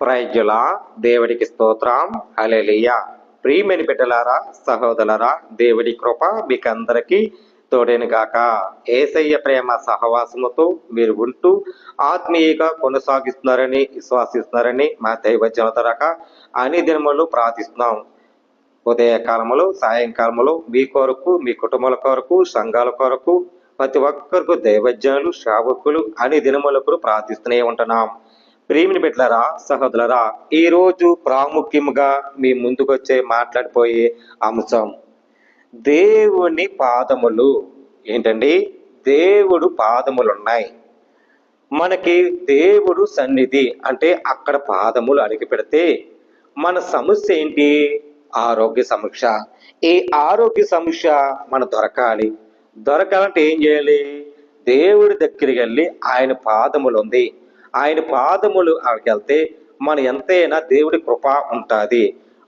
ప్రైజుల దేవుడికి స్తోత్రం. హల్లెలూయ ప్రియమని బిడ్డలారా సహోదరులారా దేవుడి కృప మీకందరికీ తోడేను గాక. ఏసయ్య ప్రేమ సహవాసముతో మీరు ఉంటూ ఆత్మీయంగా కొనసాగిస్తున్నారని విశ్వాసిస్తున్నారని మా దైవ జనతరక అన్ని దినములు ప్రార్థిస్తున్నాం. ఉదయకాలములు సాయంకాలములు సాయంకాలములో మీ కొరకు మీ కుటుంబాల కొరకు సంఘాల కొరకు ప్రతి ఒక్కరికి దైవజ్ఞానులు శ్రావకులు అన్ని దినములకు ప్రార్థిస్తూనే ఉంటున్నాం. ప్రేమిని బిడ్డలారా సహోదరులరా ఈరోజు ప్రాముఖ్యంగా ప్రాముఖ్యముగా మీ ముందుకొచ్చే మాట్లాడిపోయే అంశం దేవుని పాదములు. ఏంటండి? దేవుడు పాదములు ఉన్నాయి మనకి దేవుడు సన్నిధి అంటే అక్కడ పాదములు అడిగి పెడితే మన సమస్య ఏంటి? ఆరోగ్య సమస్య ఈ ఆరోగ్య సమస్య మన దొరకాలి. దొరకాలంటే ఏం చేయాలి? దేవుడి దగ్గరికి వెళ్ళి ఆయన పాదములు ఉంది. ఆయన పాదములు వెళ్తే మన ఎంతైనా దేవుడి కృప ఉంటుంది.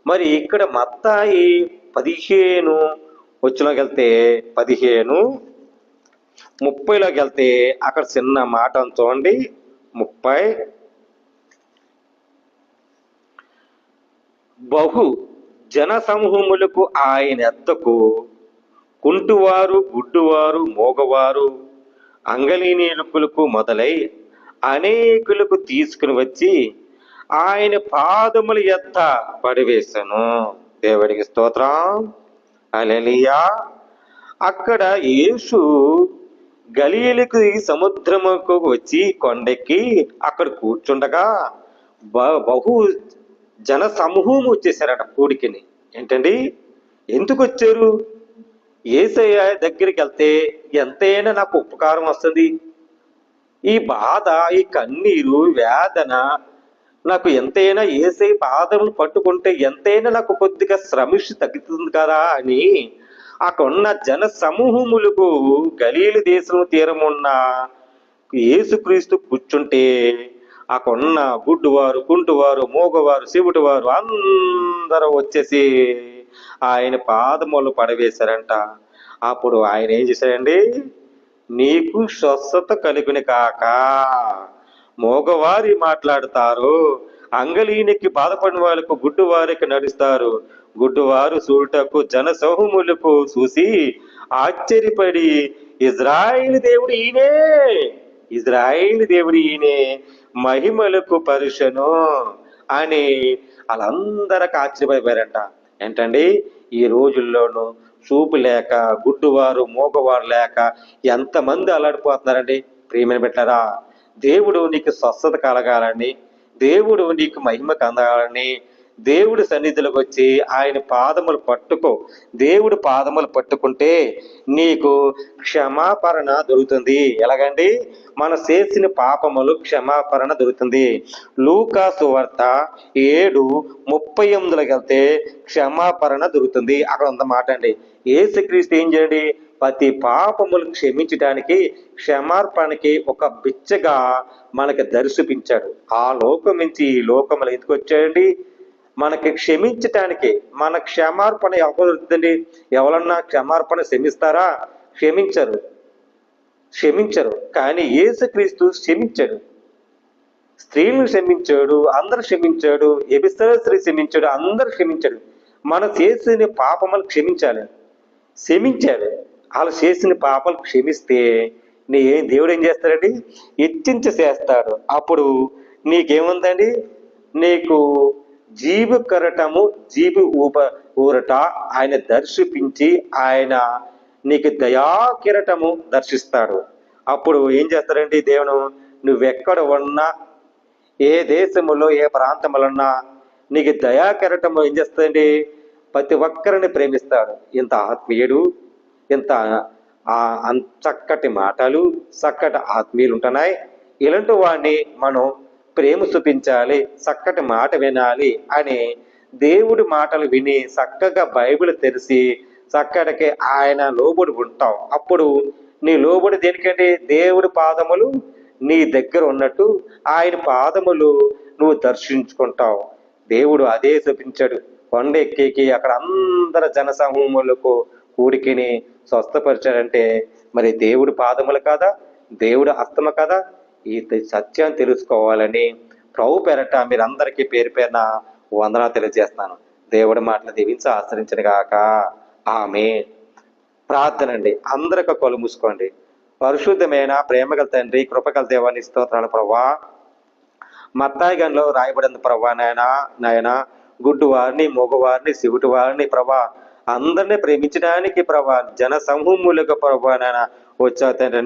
మరి ఇక్కడ మత్తాయి పదిహేను వచ్చిలోకి వెళ్తే పదిహేను ముప్పైలోకి వెళ్తే అక్కడ చిన్న మాట చూడండి ముప్పై. బహు జన సమూహములకు ఆయన ఎద్దకు కుంటువారు గుడ్డువారు మోగవారు అంగలీనీలుకులకు మొదలై అనేకులకు తీసుకుని వచ్చి ఆయన పాదముల ఎత్త పడివేశాను దేవుడికి స్తోత్రం. అలెలియా అక్కడ యేసు గలీలకు సముద్రముకు వచ్చి కొండెక్కి అక్కడ కూర్చుండగా బ- బహు జన సమూహం వచ్చేసారట కూడికిని. ఏంటండి? ఎందుకు వచ్చారు? ఏసయ్య దగ్గరికి వెళ్తే ఎంతైనా నాకు ఉపకారం వస్తుంది. ఈ బాధ ఈ కన్నీరు వేదన నాకు ఎంతైనా ఏసై పాదం పట్టుకుంటే ఎంతైనా నాకు కొద్దిగా శ్రమిషి తగ్గుతుంది కదా అని అక్కడున్న జన సమూహములకు గలీలు దేశం తీరమున్న యేసుక్రీస్తు కూర్చుంటే అక్కడున్న గుడ్డువారు కుంటువారు మూగవారు శివుడు వారు అందరూ వచ్చేసి ఆయన పాదములు పడవేశారంట. అప్పుడు ఆయన ఏం చేశాడండి? నీకు స్వస్థత కలుగుని కాక. మోగవారి మాట్లాడతారు. అంగలీనికి బాధపడిన వాళ్ళకు గుడ్డువారికి నడుస్తారు. గుడ్డువారు చూడటకు జన సమూహములకు చూసి ఆశ్చర్యపడి ఇజ్రాయిల్ దేవుడు ఈయనే! ఇజ్రాయిల్ దేవుడు ఈయనే! మహిమలకు పరుషను అని వాళ్ళందరికి ఆశ్చర్యపడిపోయారంట. ఏంటండి? ఈ రోజుల్లోనూ చూపు లేక గుడ్డువారు మూగవారు లేక ఎంతమంది అల్లాడిపోతున్నారండి? ప్రియమైన పెట్టారా దేవుడు నీకు స్వస్థత కలగాలని దేవుడు నీకు మహిమ కలగాలని దేవుడి సన్నిధిలోకి వచ్చి ఆయన పాదములు పట్టుకో. దేవుడి పాదములు పట్టుకుంటే నీకు క్షమాపరణ దొరుకుతుంది. ఎలాగండి? మన చేసిన పాపములు క్షమాపరణ దొరుకుతుంది. లూకా సువార్త ఏడు ముప్పై ఎనిమిదిలోకి వెళ్తే క్షమాపరణ దొరుకుతుంది. అక్కడ ఉంద మాట అండి. ఏసుక్రీస్తు ఏం చేయండి? ప్రతి పాపములు క్షమించడానికి క్షమార్పణకి ఒక బిచ్చగా మనకి దర్శిపించాడు ఆ లోకం నుంచి ఈ లోకములు ఎందుకు వచ్చాడండి మనకి క్షమించటానికి మన క్షమార్పణ ఎవరు దొరుకుతుంది ఎవరన్నా క్షమార్పణ క్షమిస్తారా? క్షమించరు. క్షమించరు. కానీ యేసుక్రీస్తు క్షమించాడు. స్త్రీలను క్షమించాడు అందరు క్షమించాడు ఎబిస్తర స్త్రీ క్షమించాడు అందరు క్షమించాడు మనం చేసిన పాపములు క్షమించాలి. క్షమించాలి. వాళ్ళు చేసిన పాపాలు క్షమిస్తే నీ ఏం దేవుడు ఏం చేస్తాడండి? హెచ్చించ చేస్తాడు. అప్పుడు నీకేముందండి? నీకు జీవి కరటము జీవి ఊప ఊరట ఆయన దర్శిపించి ఆయన నీకు దయా కిరటము దర్శిస్తాడు. అప్పుడు ఏం చేస్తాడండి దేవుడు? నువ్వెక్కడ ఉన్నా ఏ దేశములో ఏ ప్రాంతములున్నా నీకు దయా ఏం చేస్తాడండి? ప్రతి ఒక్కరిని ప్రేమిస్తాడు. ఇంత ఆత్మీయుడు ఇంత ఆ చక్కటి మాటలు చక్కటి ఆత్మీయులు ఉంటున్నాయి ఇలాంటి వాడిని మనం ప్రేమ చూపించాలి చక్కటి మాట వినాలి అని దేవుడి మాటలు విని చక్కగా బైబిల్ తెరిచి చక్కటికి ఆయన లోబడి ఉంటావు అప్పుడు నీ లోబడి దేనికంటే? దేవుడి పాదములు నీ దగ్గర ఉన్నట్టు ఆయన పాదములు నువ్వు దర్శించుకుంటావు. దేవుడు అదే చూపించాడు. కొండ ఎక్కేకి అక్కడ అందరి జన సమూహములకు కూడికిని స్వస్థపరిచాడంటే మరి దేవుడి పాదములు కాదా? దేవుడి హస్తము కదా? ఈ సత్యం తెలుసుకోవాలని ప్రభు పేరట మీరందరికీ పేరు పేరున వందనా తెలియజేస్తాను దేవుడి మాటలు దీవించి ఆశ్రయించిన గాక. ఆమె ప్రార్థన అండి అందరికీ కొలు మూసుకోండి. పరిశుద్ధమైన ప్రేమగల తండ్రి కృపగల దేవాన్ని స్తోత్రాలు ప్రభా. మత్తాయి గంలో రాయబడింది ప్రభా నాయన నాయన. గుడ్డు వారిని మగవారిని శివుటి వారిని ప్రభా. అందరినీ ప్రేమించడానికి ప్రభా జన సమూహములకు ప్రభా నాయన. వచ్చావు తండ్రి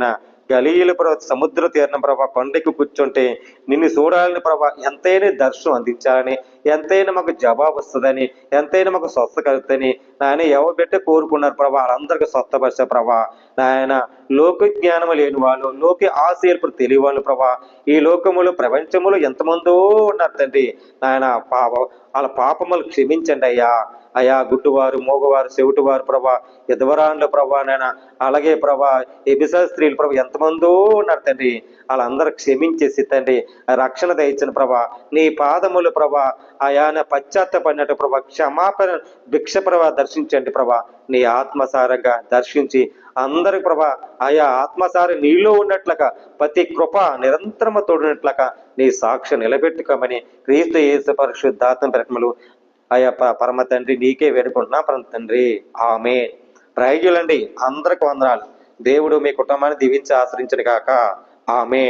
గలీయుల గలీల ప్రభా సముద్ర తీరణ ప్రభా కొండకి కూర్చుంటే నిన్ను చూడాలని ప్రభా ఎంతైనా దర్శనం అందించాలని ఎంతైనా మాకు జవాబు వస్తుందని ఎంతైనా మాకు స్వస్థ కలుగుతుందని నాయన ఎవరు పెట్టి కోరుకున్నారు ప్రభా వాళ్ళందరికీ స్వస్థపరిచే ప్రభా. నాయన లోక జ్ఞానము లేని వాళ్ళు లోక ఆశయలు తెలియ వాళ్ళు ప్రభా. ఈ లోకములు ప్రపంచములు ఎంతమందో ఉన్నారు తండ్రి. నాయన పాప వాళ్ళ పాపములు క్షమించండి అయ్యా. అయా గుడ్డువారు మోగవారు చెవిటివారు ప్రభా ఎదవరాన్ల ప్రభా నాయన అలాగే ప్రభా ఎబిసా స్త్రీలు ప్రభా ఎంతమందో ఉన్నారు తండ్రి. వాళ్ళందరూ క్షమించేసి తండ్రి రక్షణ దయచిన ప్రభా. నీ పాదములు ప్రభా ఆయన పశ్చాత్తపడినట్టు ప్రభా క్షమాపణ భిక్ష ప్రభా దర్శించండి ప్రభా. నీ ఆత్మసారంగా దర్శించి అందరి ప్రభా ఆయా ఆత్మసారి నీలో ఉన్నట్లుగా ప్రతి కృప నిరంతరము తోడినట్లుగా నీ సాక్ష్యం నిలబెట్టుకోమని క్రీస్తు యేసు పరిశుద్ధాత్మ ప్రతిమలు అయ్యా పరమ తండ్రి నీకే వేడుకుంటున్నా. పరమ తండ్రి ఆమె రైజులండి అందరికి వందనాలు. దేవుడు మీ కుటుంబాన్ని దీవించి ఆశ్రయించడు కాక ఆమె